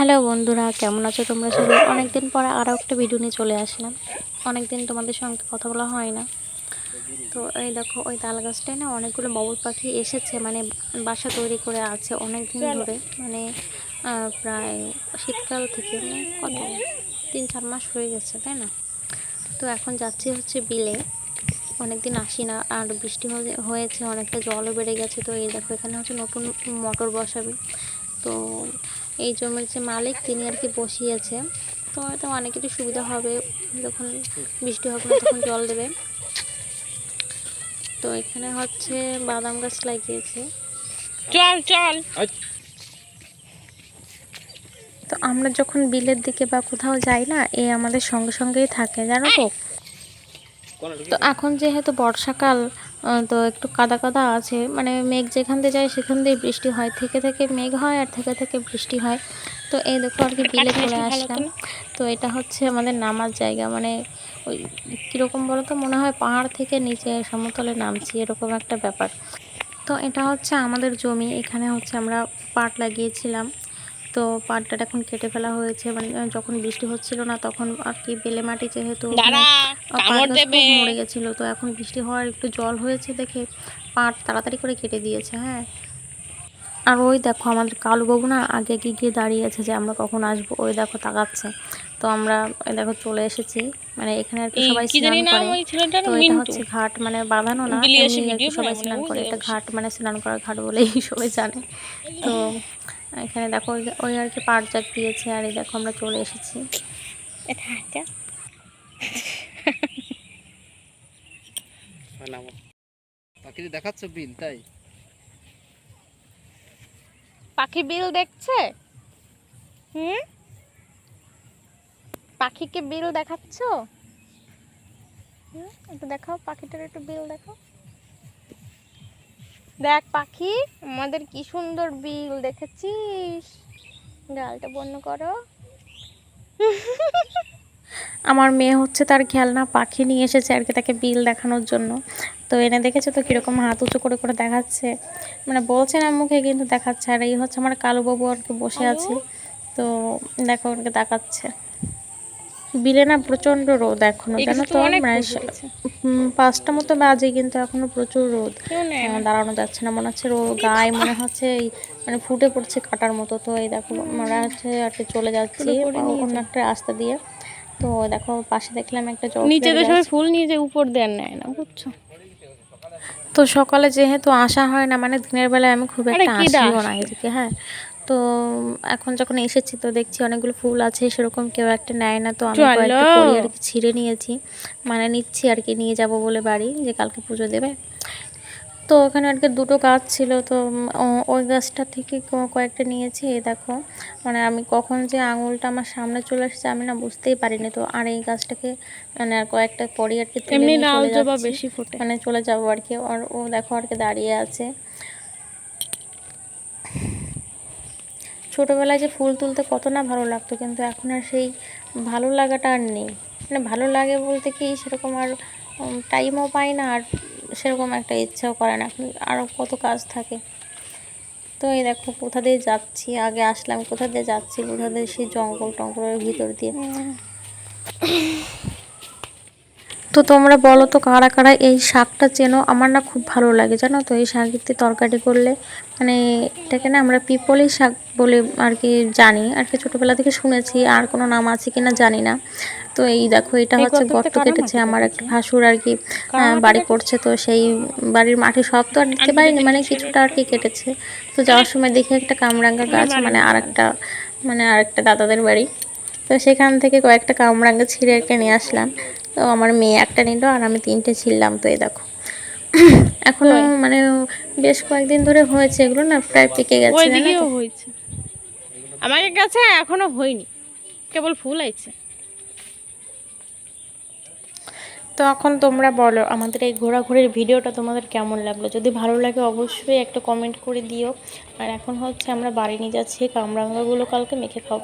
Hello বন্ধুরা কেমন আছো তোমরা সবাই? অনেকদিন পরে আরও একটা ভিডিও নিয়ে চলে আসলাম। অনেকদিন তোমাদের সঙ্গে কথা বলা হয় না। তো এই দেখো ওই তাল গাছটায় না অনেকগুলো বাবুল পাখি এসেছে মানে বাসা তৈরি করে আছে অনেক দিন ধরে। মানে প্রায় শীতকাল থেকে মানে কত? তিন চার মাস হয়ে গেছে তাই না? তো এখন যাচ্ছি হচ্ছে বিলে। অনেকদিন আসি না আর বৃষ্টি হয়ে- হয়েছে অনেকটা জলও বেড়ে গেছে। তো এই দেখো এখানে হচ্ছে নতুন মোটর বসাবে। তো এই জমির যে মালিক তিনি আর কি বসিয়েছে। তো হয়তো অনেকেরই সুবিধা হবে যখন বৃষ্টি হবে না তখন জল দেবে। তো এখানে হচ্ছে বাদাম গাছ লাগিয়েছে। চল চল। তো আমরা যখন বিলের দিকে বা কোথাও যাই না এ আমাদের সঙ্গে সঙ্গেই থাকে জানো তো? তো এখন যেহেতু বর্ষাকাল তো একটু কাদা কাদা আছে। মানে মেঘ যেখান দিয়ে যায় সেখান দিয়ে বৃষ্টি হয়। থেকে থেকে মেঘ হয় আর থেকে থেকে বৃষ্টি হয়। তো এই দেখো আর কি বিলে চলে আসলাম। তো এটা হচ্ছে আমাদের নামার জায়গা। মানে ওই কীরকম বলো তো মনে হয় পাহাড় থেকে নিচে সমতলে নামছি এরকম একটা ব্যাপার। তো এটা হচ্ছে আমাদের জমি। এখানে হচ্ছে আমরা পাট লাগিয়েছিলাম। তো পাটটা এখন কেটে ফেলা হয়েছে। মানে যখন বৃষ্টি হচ্ছিল না তখন আর কি বেলে মাটি যেহেতু মরে গেছিল। তো এখন বৃষ্টি হওয়ার একটু জল হয়েছে দেখে পাট তাড়াতাড়ি করে কেটে দিয়েছে হ্যাঁ। আর ওই দেখো আমাদের কালু বাবু না আগে গিয়ে গিয়ে দাঁড়িয়ে আছে যে আমরা কখন আসব। ওই দেখো তাকাচ্ছে। তো আমরা ওই দেখো চলে এসেছি। মানে এখানে আর কি সবাই স্নান করে। তো এটা হচ্ছে ঘাট মানে বাঁধানো না সবাই স্নান করে। এটা ঘাট মানে স্নান করার ঘাট বলেই সবাই জানে। তো এখানে দেখো ওই- ওই আর কি পাট জাগ দিয়েছে আর এই দেখো আমরা চলে এসেছি। এটা হাঁটা। পাখি দেখাচ্ছ বিল তাই? পাখি বিল দেখছে? হুম? পাখিকে বিল দেখাচ্ছ? হুম একটু দেখাও পাখিটার একটু বিল দেখাও। দেখ পাখি আমাদের কি সুন্দর বিল দেখেছিস? ডালটা বন্য করো। আমার মেয়ে হচ্ছে তার খেলনা পাখি নিয়ে এসেছে আর কি তাকে বিল দেখানোর জন্য। তো এনে দেখেছে তো কীরকম হাত উঁচু করে করে দেখাচ্ছে। মানে বলছে না মুখে কিন্তু দেখাচ্ছে। আর এই হচ্ছে আমার কালুবাবু আর কি বসে আছে। তো দেখো ওকে দেখাচ্ছে। বিলে না প্রচণ্ড রোদ এখনও জানো তো মানে পাঁচটা মতো বাজে কিন্তু এখনও প্রচুর রোদ। দাঁড়ানো যাচ্ছে না মনে হচ্ছে গায়ে মনে হচ্ছে মানে ফুটে পড়ছে কাটার মতো। তো এই দেখো মনে হচ্ছে আর চলে যাচ্ছি অন্য একটা রাস্তা দিয়ে। তো দেখো পাশে দেখলাম একটা নিচে তো সবাই ফুল নিয়ে যায় উপর দেন নেয় না বুঝছ? তো সকালে যেহেতু আসা হয় না মানে দিনের বেলায় আমি খুব একটা আসিও না এদিকে হ্যাঁ। তো এখন যখন এসেছি তো দেখছি অনেকগুলো ফুল আছে সেরকম কেউ একটা নেয় না। তো আমি কয়েকটা করি আর কি ছিঁড়ে নিয়েছি। মানে নিচ্ছি আর কি নিয়ে যাব বলে বাড়ি যে কালকে পুজো দেবে। তো ওখানে আর কি দুটো গাছ ছিল তো ওই গাছটা থেকে কয়েকটা নিয়েছি এই দেখো। মানে আমি কখন যে আঙুলটা আমার সামনে চলে এসেছে আমি না বুঝতেই পারিনি। তো আর এই গাছটাকে মানে আর কয়েকটা পরে আর কি মানে চলে যাব আর কি। আর ও দেখো আর কি দাঁড়িয়ে আছে। ছোটোবেলায় যে ফুল তুলতে কত না ভালো লাগতো, কিন্তু এখন আর সেই ভালো লাগাটা আর নেই। মানে ভালো লাগে বলতে কি, সেরকম আর টাইমও পাই না আর সেরকম একটা ইচ্ছাও করে না। এখন আরও কত কাজ থাকে। তো এই দেখো, কোথা দিয়ে যাচ্ছি? আগে আসলাম, কোথা দিয়ে যাচ্ছি? কোথা দিয়ে সেই জঙ্গল টঙ্গলের ভিতর দিয়ে। তো তোমরা বলো তো কারা কারা এই শাকটা চেনো? আমার না খুব ভালো লাগে জানো তো? এই শাক তরকারি করলে মানে এটাকে না আমরা পিপলি শাক বলে আর কি জানি। আর কি ছোটোবেলা থেকে শুনেছি আর কোনো নাম আছে কিনা জানি না। তো এই দেখো এটা হচ্ছে গর্ত কেটেছে আমার একটা ভাসুর আর কি বাড়ি করছে তো সেই বাড়ির মাঠে সব তো আর দিতে পারিনি মানে কিছুটা আর কি কেটেছে। তো যাওয়ার সময় দেখি একটা কামরাঙ্গা গাছ মানে আর একটা মানে আর একটা দাদাদের বাড়ি। তো সেখান থেকে কয়েকটা কামরাঙ্গা ছিঁড়ে একটা নিয়ে আসলাম। তো আমার মেয়ে একটা নিল আর আমি তিনটে ছিঁড়লাম তো এই দেখো। এখনও মানে বেশ কয়েকদিন ধরে হয়েছে এগুলো না প্রায় পেকে গেছে হয়েছে। আমার কাছে এখনও হয়নি কেবল ফুল আছে তো এখন তোমরা বলো আমাদের এই ঘোরাঘুরির ভিডিওটা তোমাদের কেমন লাগল? যদি ভালো লাগে অবশ্যই একটা কমেন্ট করে দিও। আর এখন হচ্ছে আমরা বাড়ি নিয়ে যাচ্ছি কামরাঙ্গাগুলো কালকে মেখে খাব।